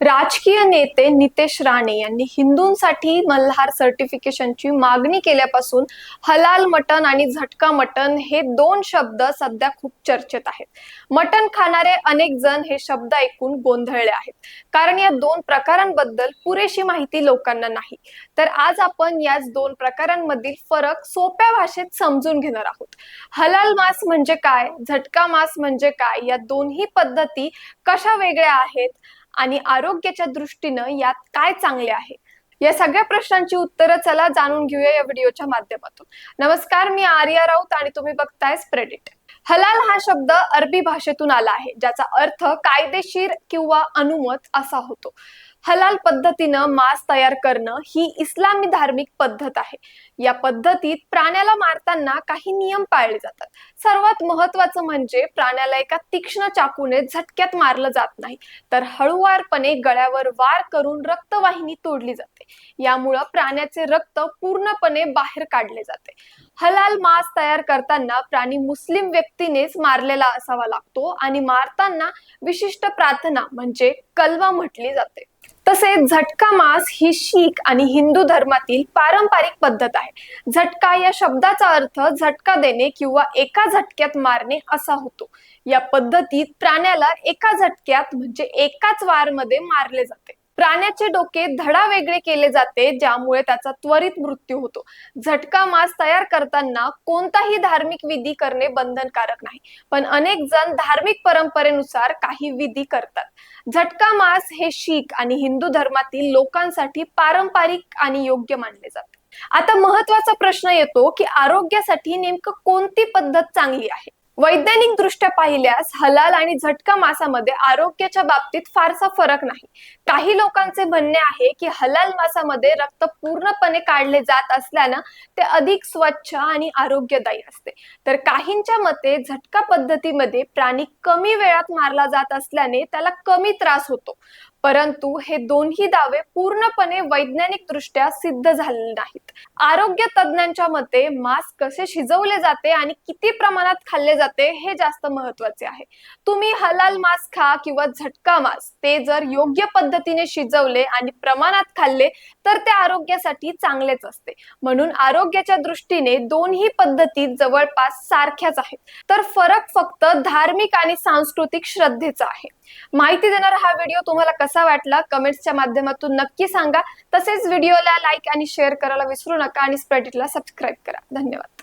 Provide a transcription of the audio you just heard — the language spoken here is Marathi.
राजकीय नेते नितेश राणे यांनी हिंदूंसाठी मल्हार सर्टिफिकेशनची मागणी केल्यापासून हलाल मटन आणि झटका मटन हे दोन शब्द सध्या खूप चर्चेत आहेत. मटन खाणारे अनेक जण हे शब्द ऐकून गोंधळले आहेत. कारण या दोन प्रकारांबद्दल पुरेशी माहिती लोकांना नाही. तर आज आपण याच दोन प्रकारांमधील फरक सोप्या भाषेत समजून घेणार आहोत. हलाल मांस म्हणजे काय? झटका मांस म्हणजे काय? या दोन्ही पद्धती कशा वेगळ्या आहेत? आणि आरोग्याच्या दृष्टीनं यात काय चांगले आहे? या सगळ्या प्रश्नांची उत्तरं चला जाणून घेऊया या व्हिडिओच्या माध्यमातून. नमस्कार मी आर्या राऊत आणि तुम्ही बघताय स्प्रेडिट हलाल हा शब्द अरबी भाषेतून आला आहे ज्याचा अर्थ कायदेशीर किंवा अनुमत असा होतो. हलाल पद्धतीनं मांस तयार करणं ही इस्लामी धार्मिक पद्धत आहे. या पद्धतीत प्राण्याला मारताना काही नियम पाळले जातात. सर्वात महत्वाचं म्हणजे प्राण्याला एका तीक्ष्ण चाकूने झटक्यात मारलं जात नाही. तर हळुवारपणे गळ्यावर वार करून रक्तवाहिनी तोडली जाते. यामुळं प्राण्याचे रक्त पूर्णपणे बाहेर काढले जाते. हलाल मांस तयार करताना प्राणी मुस्लिम व्यक्तीनेच मारलेला असावा लागतो आणि मारताना विशिष्ट प्रार्थना म्हणजे कलवा म्हटली जाते. तसेच झटका मास ही शीख आणि हिंदू धर्मातील पारंपरिक पद्धत आहे. झटका या शब्दाचा अर्थ झटका देणे किंवा एका झटक्यात मारणे असा होतो. या पद्धतीत प्राण्याला एका झटक्यात म्हणजे एकाच वारमध्ये मारले जाते. प्राण्याचे डोके धडा वेगळे केले जाते ज्यामुळे त्याचा त्वरित मृत्यू होतो. झटका मांस तयार करताना कोणताही धार्मिक विधी करणे बंधनकारक नाही पण अनेक जण धार्मिक परंपरेनुसार काही विधी करतात. झटका मांस हे शीख आणि हिंदू धर्मातील लोकांसाठी पारंपरिक आणि योग्य मानले जाते. आता महत्त्वाचा प्रश्न येतो की आरोग्यासाठी नेमकं कोणती पद्धत चांगली आहे? वैज्ञानिक दृष्ट्या पाहिल्यास हलाल आणि झटका मासामध्ये आरोग्याच्या बाबतीत फारसा फरक नाही. काही लोकांचे म्हणणे आहे की हलाल मासामध्ये रक्त पूर्णपणे काढले जात असल्यानं ते अधिक स्वच्छ आणि आरोग्यदायी असते. तर काहींच्या मते झटका पद्धतीमध्ये प्राणी कमी वेळात मारला जात असल्याने त्याला कमी त्रास होतो. परंतु हे दोन्ही दावे पूर्णपणे वैज्ञानिक दृष्ट्या सिद्ध झालेले नाहीत. आरोग्य तज्ज्ञांच्या मते मांस कसे शिजवले जाते आणि किती प्रमाणात खाल्ले जाते हे जास्त महत्त्वाचे आहे. तुम्ही हलाल मांस खा किंवा झटका मांस ते जर योग्य पद्धतीने शिजवले आणि प्रमाणात खाल्ले तर ते आरोग्यासाठी चांगलेच असते. म्हणून आरोग्याच्या दृष्टीने दोन्ही पद्धती जवळपास सारख्याच आहेत. तर फरक फक्त धार्मिक आणि सांस्कृतिक श्रद्धेचा आहे. माहिती देणारा हा व्हिडिओ तुम्हाला कसा वाटला? कमेंट्सच्या माध्यमातून नक्की सांगा. तसेच व्हिडिओला लाईक आणि शेअर करायला विसरू नका आणि स्प्रेडिटला सबस्क्राईब करा. धन्यवाद.